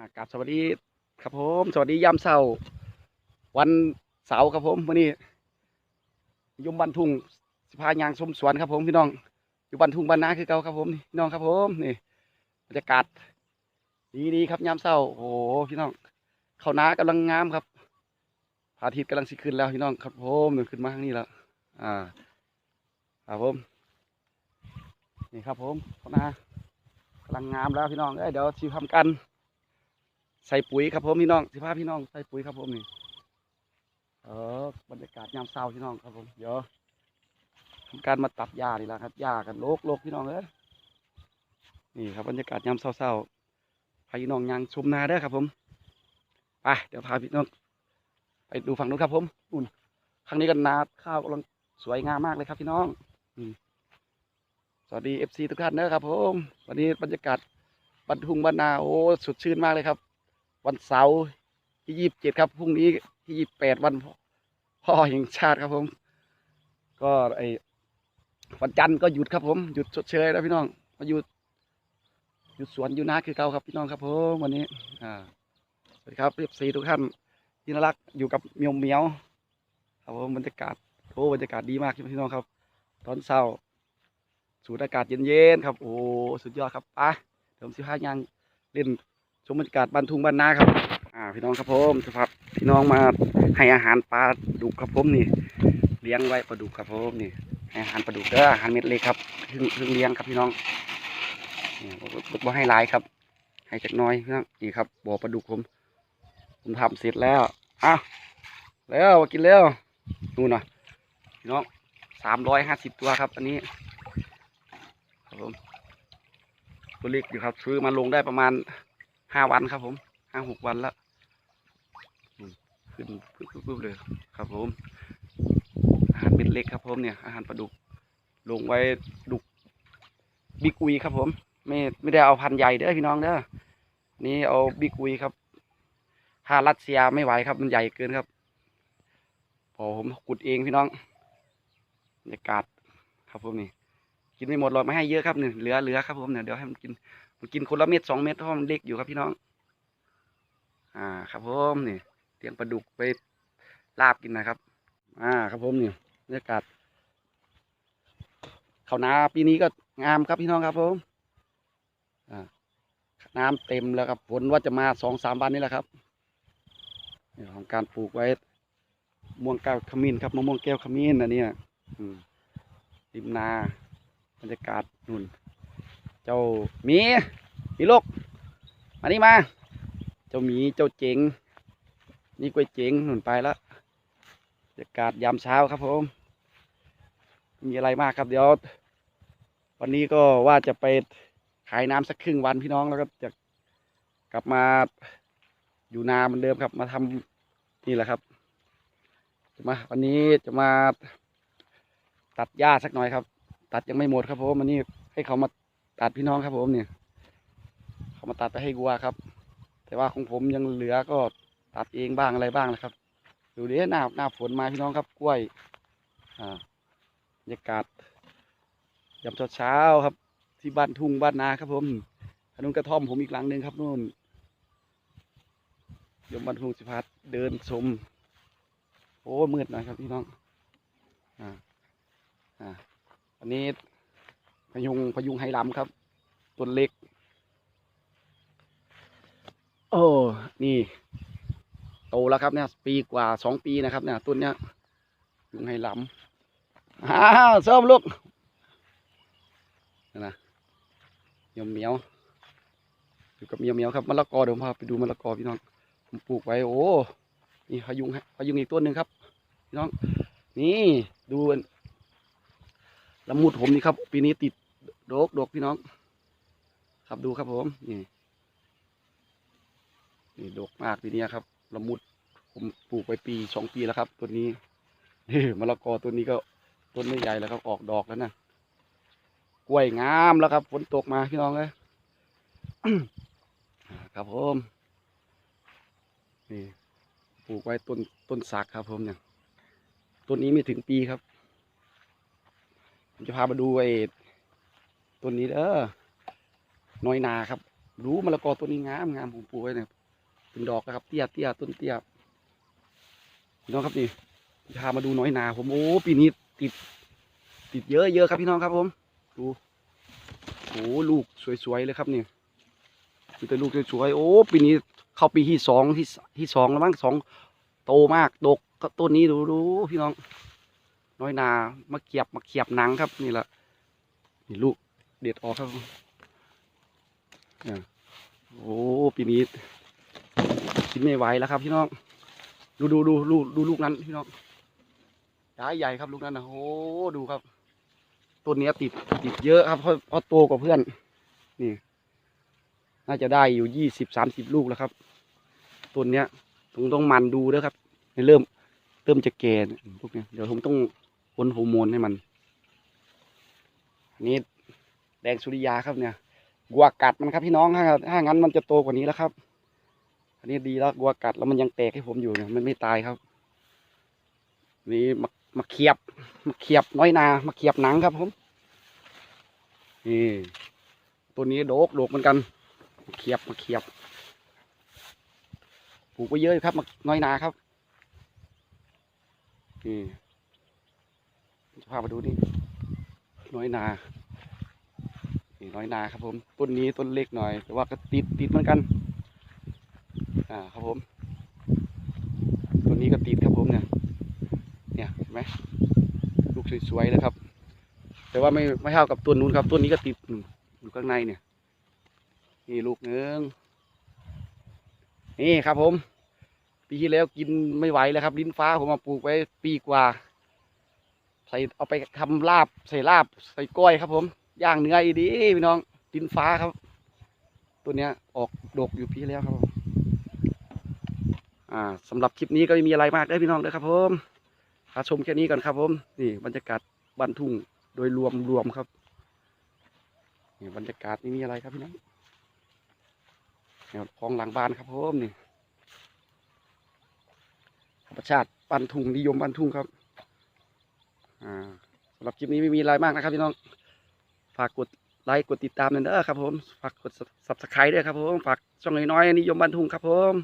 อ่ากราบสวัสดีครับผม สวัสดียามเช้าวันเสาร์ครับผมวันนี้ยุมบันทุ่งสิพายางชมสวนครับผมพี่น้องอยู่บันทุ่งบันนาคือเก่าครับผมนี่พี่น้องครับผมนี่บรรยากาศดีดีครับยามเช้าโอ้โหพี่น้องข้าวน้ากำลังงามครับพระอาทิตย์กำลังสิขึ้นแล้วพี่น้องครับผมเดินขึ้นมาข้างนี้แล้วอ่าครับผมนี่ครับผมข้าวน้ากำลังงามแล้วพี่น้องเอ้ยเดี๋ยวชิวทำกัน ใส่ปุ๋ยครับผมพี่น้องสิพาพพี่น้องใส่ปุ๋ยครับผมนี่เออบรรยากาศยามเช้าพี่น้องครับผมเดี๋ยวทำการมาตัดหญ้านี่แหละครับหญ้ากันโลกโลกพี่น้องเอ้ยนี่ครับบรรยากาศยามเช้าๆพาพี่น้องยางชมนาเด้อครับผมไปเดี๋ยวพาพี่น้องไปดูฝั่งนู้นครับผมนู่นข้างนี้กันนาข้าวกำลังสวยงามมากเลยครับพี่น้องสวัสดีเอฟซีทุกท่านเด้อครับผม วันนี้บรรยากาศบันทุงบรรนาโอ้สดชื่นมากเลยครับ วันเสาร์ที่ยี่สิบเจ็ดครับพรุ่งนี้ที่ยี่สิบแปดวันพ่อแห่งชาติครับผม ก็ไอวันจันทร์ก็หยุดครับผมหยุดชดเชยแล้วพี่น้องมาหยุดหยุดสวนอยู่นาคือเก่าครับพี่น้องครับผมวันนี้อ่าสวัสดีครับเรียบซีทุกท่านที่น่ารักอยู่กับเมียวเมียวครับผมบรรยากาศโอ้บรรยากาศดีมากพี่น้องครับ ตอนเช้าสูดอากาศเย็นๆครับ โอ้สุดยอดครับไปเดี๋ยวผมสิพายางเล่น มบรรยากาศบ้านทุ่งบ้านนาครับ อ่า พี่น้องครับผมสภาพพี่น้องมาให้อาหารปลาดุกครับผมนี่ เลี้ยงไว้ปลาดุกครับผมนี่ให้อาหารปลาดุกเด้ออาหารเม็ดเล็กครับเพิ่งเพิ่งเลี้ยงครับพี่น้องนี่บ่บ่บ่ให้หลายครับ ให้จักหน้อยพี่น้องนี่ครับบ่อปลาดุกผมผมทำเสร็จแล้วอ้าวแล้วกินแล้วนู่นนะพี่น้องสามร้อยห้าสิบตัวครับ อันนี้ครับผมตัวเล็กอยู่ครับ ซื้อมาลงได้ประมาณ ห้าวันครับผมห้าหกวันแล้วขึ้นปึ๊บปึ๊บปึ๊บเลยครับผม อาหารเม็ดเล็กครับผมเนี่ย อาหารปลาดุก ลงไว้ดุกบิ๊กอุยครับผม ไม่ไม่ได้เอาพันใหญ่เด้อพี่น้องเด้อนี่เอาบิ๊กอุยครับถ้ารัสเซียไม่ไหวครับมันใหญ่เกินครับพอผมขุดเองพี่น้องบรรยากาศครับผมนี่กินไม่หมดหรอกไม่ให้เยอะครับเนี่ยเหลือเหลือครับผมเนี่ยเดี๋ยวให้มันกิน มันกินคนละเม็ดสองเม็ดเพราะมันเล็กอยู่ครับพี่น้อง อ่า ครับผมนี่เลี้ยงปลาดุกไปลาบกินนะครับ อ่า ครับผมนี่บรรยากาศเขานาปีนี้ก็งามครับพี่น้องครับผมอ่าน้ำเต็มแล้วครับฝนว่าจะมาสองสามวันนี้แหละครับนี่ของการปลูกไว้ม่วงแก้วขมิ้นครับมะม่วงแก้วขมิ้นอันนี้ยอืมริมนาบรรยากาศนู่น จ้าหมีหมีลูกมานี่มา เจ้าหมีเจ้าเจ๋ง นี่กล้วยเจ๋งหนุนไปแล้วบรรยากาศยามเช้าครับผมม่มีอะไรมากครับเดี๋ยว วันนี้ก็ว่าจะไปขายน้ำสักครึ่งวันพี่น้องแล้วก็จะกลับมาอยู่นาเหมือนเดิมครับ มาทำนี่แหละครับจะมาวันนี้จะมาตัดหญ้าสักหน่อยครับ ตัดยังไม่หมดครับผมวันนี้ให้เขามา ตัดพี่น้องครับผมเนี่ย เขามาตัดไปให้วัวครับ แต่ว่าของผมยังเหลือก็ตัดเองบ้างอะไรบ้างนะครับ ดูดิหน้าหน้าฝนมาพี่น้องครับกล้วยอ่าบรรยากาศยามเช้าๆครับ ที่บ้านทุ่งบ้านนาครับผมอันนู้นกระท่อมผมอีกหลังหนึ่งครับนู่นเดี๋ยวบ้านทุ่งสิพัดเดินชมโอ้มืดหน่อยครับพี่น้องอ่าอ่าอันนี้ พยุงพยุงไหหลำครับต้นเล็ก โอ้นี่ โตแล้วครับเนี่ย ปีกว่าสองปีนะครับเนี่ยต้นเนี้ยพยุงไหหลำอ้าส้มลูกนั่นะเหมียวเหมียวอยู่กับเหมียวเหมียวครับมะละกอเดี๋ยวผมพาไปดูมะละกอพี่น้องผมปลูกไว้โอ้นี่พยุงพยุงอีกต้นหนึ่งครับพี่น้อง นี่ดูละมุดผมนี่ครับ ปีนี้ติด ดกดกพี่น้อง ครับดูครับผมนี่นี่ดกมากปีนี้ครับละมุดผมปลูกไปปีสองปีแล้วครับต้นนี้นี่มะละกอต้นนี้ก็ต้นไม่ใหญ่แล้วครับออกดอกแล้วนะกล้วยงามแล้วครับฝนตกมาพี่น้องเลยครับผมนี่ปลูกไว้ต้นต้นสักครับผมเนี่ยต้นนี้ไม่ถึงปีครับผมจะพามาดูไอ้ ต้นนี้เด้อน้อยนาครับ รู้มะละกอตัวนี้งามงามผมปลูกไว้เนี่ยเป็นดอกนะครับเตี้ยเตี้ยต้นเตี้ยพี่น้องครับนี่พามาดูน้อยนา ผมโอ้ปีนี้ติด ติดเยอะเยอะครับพี่น้องครับผมดูโอ้ลูกสวยๆเลยครับนี่มีแต่ลูกสวยๆโอ้ปีนี้เข้าปีที่สองที่ที่สองแล้วมั้งสองโตมากดกก็ต้นนี้ดูดูพี่น้อง น้อยนามาเกียบมาเกียบหนังครับนี่แหละนี่ลูก เด็ดออกครับนี่โอ้ปีนี้กินไม่ไหวแล้วครับพี่น้อง ดูดูดูดูดูลูกนั้นพี่น้องย้ายใหญ่ครับลูกนั้นนะโอ้ดูครับต้นนี้ติดติดเยอะครับเพราะเพราะโตกว่าเพื่อน นี่ น่าจะได้อยู่ยี่สิบสามสิบลูกแล้วครับต้นเนี้ยต้องต้องมันดูด้วยครับเริ่ม เริ่มจะแก่พวกเนี้ยเดี๋ยวผมต้องพ่นฮอร์โมนให้มันนนี้ แดงสุริยาครับเนี่ยกัวกัดมันครับพี่น้องถ้าถ้างั้นมันจะโตกว่านี้แล้วครับ อันนี้ดีแล้วกัวกัดแล้วมันยังแตกให้ผมอยู่เนี่ยมันไม่ตายครับ นี่มามาเขียบมาเขียบน้อยนามาเขียบหนังครับผมนี่ตัวนี้โดกโดกเหมือนกันมาเขียบมาเขียบปลูกไว้เยอะอยู่ครับมาน้อยนาครับนี่จะพามาดูนี่น้อยนา นี่น้อยนาครับผมต้นนี้ต้นเล็กหน่อย แต่ว่าก็ติดติดเหมือนกัน อ่าครับผมต้นนี้ก็ติดครับผมเนี่ยเนี่ยเห็นไหมลูกสวยๆเลยครับ แต่ว่าไม่ไม่เท่ากับต้นนู้นครับต้นนี้ก็ติดอยู่ข้างในเนี่ยนี่ลูกหนึ่งนี่ครับผม ปีที่แล้วกินไม่ไหวแล้วครับ ลิ้นฟ้าผมมาปลูกไว้ปีกว่า ใส่เอาไปทำลาบใส่ลาบใส่ก้อยครับผม ย่างเนื้ออีดีพี่น้องลิ้นฟ้าครับ ตัวเนี้ยออกดกอยู่ปีที่แล้วครับผมอ่าสำหรับคลิปนี้ก็ไม่มีอะไรมากเด้พี่น้องเด้อครับผมพาชมแค่นี้ก่อนครับผมนี่บรรยากาศบ้านทุ่งโดยรวมรวมครับนี่บรรยากาศไม่มีอะไรครับพี่น้องแนวคลองหลังบ้านครับผมนี่ธรรมชาติบ้านทุ่งนิยมบ้านทุ่งครับอ่าสำหรับคลิปนี้ไม่มีอะไรมากนะครับพี่น้องากกดไลค์กดติดตามหน่อยเด้อครับผม ฝากกด subscribe ด้วยครับผม ฝากช่องน้อยๆนิยมบันทุงครับผม